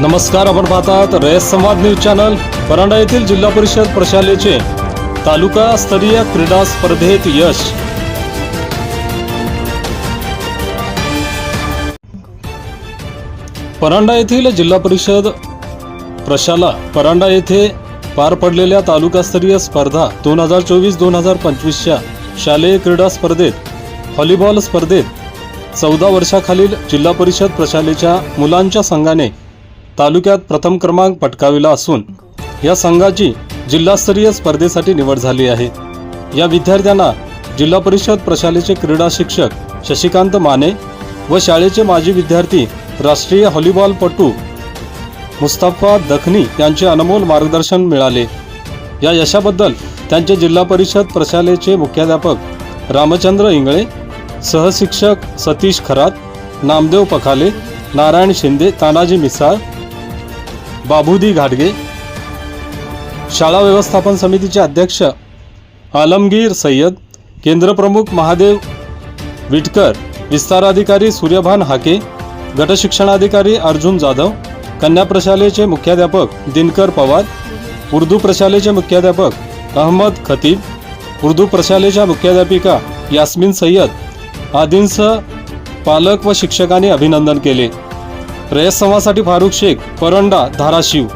नमस्कार आपण पाहतात रयत संवाद न्यूज चॅनल परांडा येथील जिल्हा परिषद प्रशालेचे तालुका स्तरीय क्रीडा स्पर्धेत यश. परांडा येथील जिल्हा परिषद प्रशाला परांडा येथे पार पडलेल्या तालुकास्तरीय स्पर्धा दोन हजार चोवीस दोन हजार पंचवीसच्या शालेय क्रीडा स्पर्धेत व्हॉलीबॉल स्पर्धेत चौदा वर्षाखालील जिल्हा परिषद प्रशालेच्या मुलांच्या संघाने तालुक्यात प्रथम क्रमांक पटकाविला असून या संघाची जिल्हास्तरीय स्पर्धेसाठी निवड झाली आहे. या विद्यार्थ्यांना जिल्हा परिषद प्रशालेचे क्रीडा शिक्षक शशिकांत माने व शाळेचे माजी विद्यार्थी राष्ट्रीय हॉलीबॉलपटू मुस्ताफा दखनी यांचे अनमोल मार्गदर्शन मिळाले. या यशाबद्दल त्यांचे जिल्हा परिषद प्रशालेचे मुख्याध्यापक रामचंद्र इंगळे सहशिक्षक सतीश खरात नामदेव पखाले नारायण शिंदे तानाजी मिसाळ बाबुदी घाटगे. शाळा व्यवस्थापन समितीचे अध्यक्ष आलमगीर सय्यद केंद्रप्रमुख महादेव विटकर विस्ताराधिकारी सूर्यभान हाके गटशिक्षणाधिकारी अर्जुन जाधव कन्या प्रशालेचे मुख्याध्यापक दिनकर पवार उर्दू प्रशालेचे मुख्याध्यापक अहमद खतीब उर्दू प्रशालेच्या मुख्याध्यापिका यास्मिन सय्यद आदींसह पालक व शिक्षकांनी अभिनंदन केले. रयत संवादसाठी फारुख शेख परंडा धाराशिव.